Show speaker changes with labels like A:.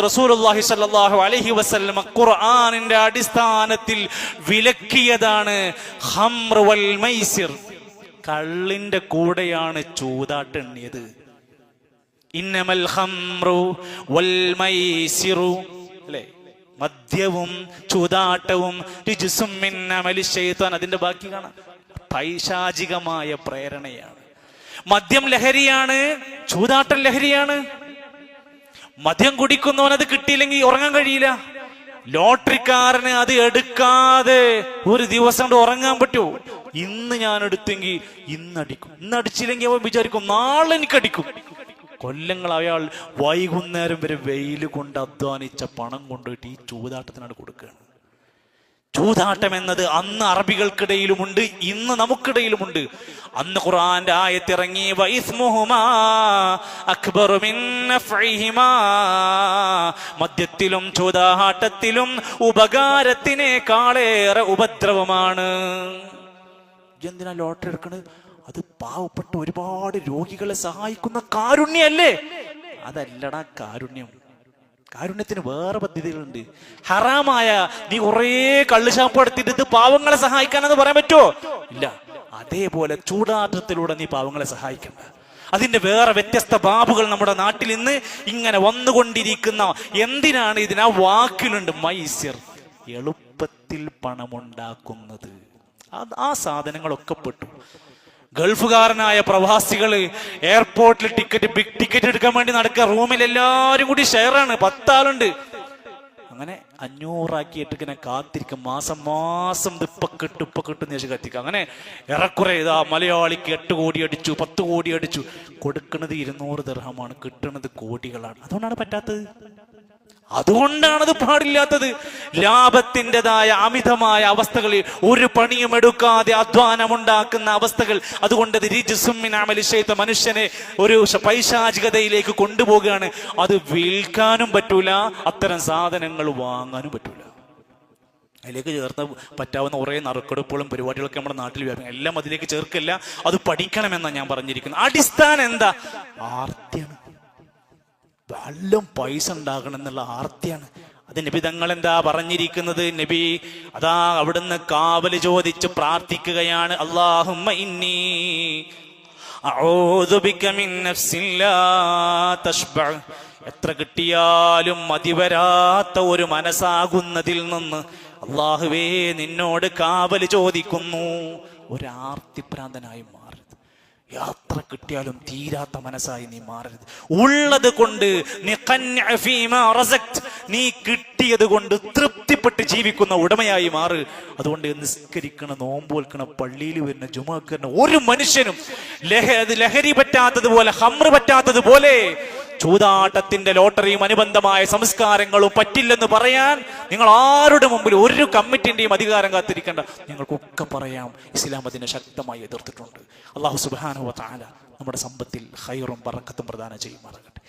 A: റസൂലുള്ളാഹി സ്വല്ലല്ലാഹു അലൈഹി വസല്ലം ഖുർആനിന്റെ അടിസ്ഥാനത്തിൽ വിലക്കിയതാണ് വൽ കള്ളിന്റെ കൂടെയാണ് ചൂതാട്ടെണ്ണിയത്. ഇന്നമൽ ഹംറു വൽ മൈസിറു. മദ്യവും ചൂതാട്ടവും രുജുസും മിന്നമലി ശൈത്താൻ. അതിന്റെ ബാക്കി കാണാം. പൈശാചികമായ പ്രേരണയാണ്. മദ്യം ലഹരിയാണ് ചൂതാട്ടം ലഹരിയാണ്. മദ്യം കുടിക്കുന്നവൻ അത് കിട്ടിയില്ലെങ്കിൽ ഉറങ്ങാൻ കഴിയില്ല. ലോട്ടറിക്കാരന് അത് എടുക്കാതെ ഒരു ദിവസം കൊണ്ട് ഉറങ്ങാൻ പറ്റുമോ ഇന്ന് ഞാൻ എടുത്തെങ്കിൽ ഇന്ന് അടിച്ചില്ലെങ്കിൽ അവൻ വിചാരിക്കും നാളെ എനിക്ക് അടിക്കും. കൊല്ലങ്ങൾ അയാൾ വൈകുന്നേരം വരെ വെയിൽ കൊണ്ട് അധ്വാനിച്ച പണം കൊണ്ടുപോയിട്ട് ഈ ചൂതാട്ടത്തിനാണ് കൊടുക്കുകയാണ്. ചൂതാട്ടം എന്നത് അന്ന് അറബികൾക്കിടയിലുമുണ്ട് ഇന്ന് നമുക്കിടയിലുമുണ്ട്. അന്ന് ഖുർആന്റെ ആയത്തിറങ്ങി. മദ്യത്തിലും ചൂതാട്ടത്തിലും ഉപകാരത്തിനേക്കാളേറെ ഉപദ്രവമാണ്. എന്തിനാ ലോട്ടറി എടുക്കണത്? അത് പാവപ്പെട്ട ഒരുപാട് രോഗികളെ സഹായിക്കുന്ന കാരുണ്യല്ലേ അതല്ലടാ കാരുണ്യം. കാരുണ്യത്തിന് വേറെ പദ്ധതികളുണ്ട്. ഹറാമായ നീ കുറേ കള്ളുശാപ്പ് എടുത്തിട്ട് പാവങ്ങളെ സഹായിക്കാനെന്ന് പറയാൻ പറ്റുമോ? ഇല്ല. അതേപോലെ ചൂടാട്ടത്തിലൂടെ നീ പാവങ്ങളെ സഹായിക്കണ്ട അതിന്റെ വേറെ വ്യത്യസ്ത ബാബുകൾ നമ്മുടെ നാട്ടിൽ ഇന്ന് ഇങ്ങനെ വന്നുകൊണ്ടിരിക്കുന്ന എന്തിനാണ് ഇതിന് വാക്കിലുണ്ട്? മൈസ്യർ. എളുപ്പത്തിൽ പണമുണ്ടാക്കുന്നത്. ആ സാധനങ്ങളൊക്കെ പെട്ടു. ഗൾഫുകാരനായ പ്രവാസികൾ എയർപോർട്ടിൽ ടിക്കറ്റ് ബിഗ് ടിക്കറ്റ് എടുക്കാൻ വേണ്ടി നടക്കുക. റൂമിൽ എല്ലാവരും കൂടി ഷെയറാണ്. പത്താളുണ്ട്. അങ്ങനെ അഞ്ഞൂറാക്കിയിട്ട് ഇങ്ങനെ കാത്തിരിക്കും. മാസം മാസം ഇപ്പക്കെട്ട് ഇപ്പൊ കിട്ടും ഇപ്പൊ കത്തിക്കുക അങ്ങനെ ഏറെക്കുറെ ഇതാ മലയാളിക്ക് എട്ട് കോടി അടിച്ചു പത്ത് കോടി അടിച്ചു. കൊടുക്കുന്നത് ഇരുന്നൂറ് ദർഹമാണ് കിട്ടുന്നത് കോടികളാണ്. അതുകൊണ്ടാണ് പറ്റാത്തത്. അതുകൊണ്ടാണത് പാടില്ലാത്തത്. ലാഭത്തിന്റെതായ അമിതമായ അവസ്ഥകളിൽ ഒരു പണിയും എടുക്കാതെ അധ്വാനമുണ്ടാക്കുന്ന അവസ്ഥകൾ. അതുകൊണ്ട് അത് മനുഷ്യനെ ഒരു പൈശാചികതയിലേക്ക് കൊണ്ടുപോവുകയാണ് അത് വിൽക്കാനും പറ്റൂല അത്തരം സാധനങ്ങൾ വാങ്ങാനും പറ്റൂല. അതിലേക്ക് ചേർത്ത് പറ്റാവുന്ന കുറേ നറുക്കെടുപ്പുകളും പരിപാടികളൊക്കെ നമ്മുടെ നാട്ടിൽ വ്യാപിക്കും എല്ലാം അതിലേക്ക് ചേർക്കില്ല അത് പഠിക്കണമെന്നാണ് ഞാൻ പറഞ്ഞിരിക്കുന്നത്. അടിസ്ഥാനം എന്താ? ആർത്തിയാണ്. വല്ലം പൈസ ഉണ്ടാകണം എന്നുള്ള ആർത്തിയാണ്. അത് നബി തങ്ങൾ എന്താ പറഞ്ഞിരിക്കുന്നത്? നബി അതാ അവിടുന്ന് കാവൽ ചോദിച്ച് പ്രാർത്ഥിക്കുകയാണ്. അള്ളാഹുമ്മ ഇന്നി എത്ര കിട്ടിയാലും മതിവരാത്ത ഒരു മനസ്സാകുന്നതിൽ നിന്ന് അള്ളാഹുവേ നിന്നോട് കാവൽ ചോദിക്കുന്നു. ഒരാർത്തിപ്രാന്തനായി മാറരുത് യാത്ര കിട്ടിയാലും തീരാത്ത മനസ്സായി നീ മാറരുത്. ഉള്ളത് കൊണ്ട് നീ കിട്ടിയത് കൊണ്ട് തൃപ്തിപ്പെട്ട് ജീവിക്കുന്ന ഉടമയായി മാറ്. അതുകൊണ്ട് നിസ്കരിക്കണ നോമ്പോൽക്കണ പള്ളിയിൽ വരുന്ന ജുമാക്കറിന് ഒരു മനുഷ്യനും ലഹരി പറ്റാത്തതുപോലെ ഹമ്ര പറ്റാത്തതുപോലെ ചൂതാട്ടത്തിന്റെ ലോട്ടറിയും അനുബന്ധമായ സംസ്കാരങ്ങളും പറ്റില്ലെന്ന് പറയാൻ നിങ്ങൾ ആരുടെ മുമ്പിൽ ഒരു കമ്മിറ്റിന്റെയും അധികാരം കാത്തിരിക്കേണ്ട. നിങ്ങൾക്കൊക്കെ പറയാം ഇസ്ലാം അതിനെ ശക്തമായി എതിർത്തിട്ടുണ്ട്. അള്ളാഹു സുബാനുവ താല നമ്മുടെ സമ്പത്തിൽ ഹൈറും പറക്കത്തും പ്രദാനം ചെയ്യുമാറാകട്ടെ.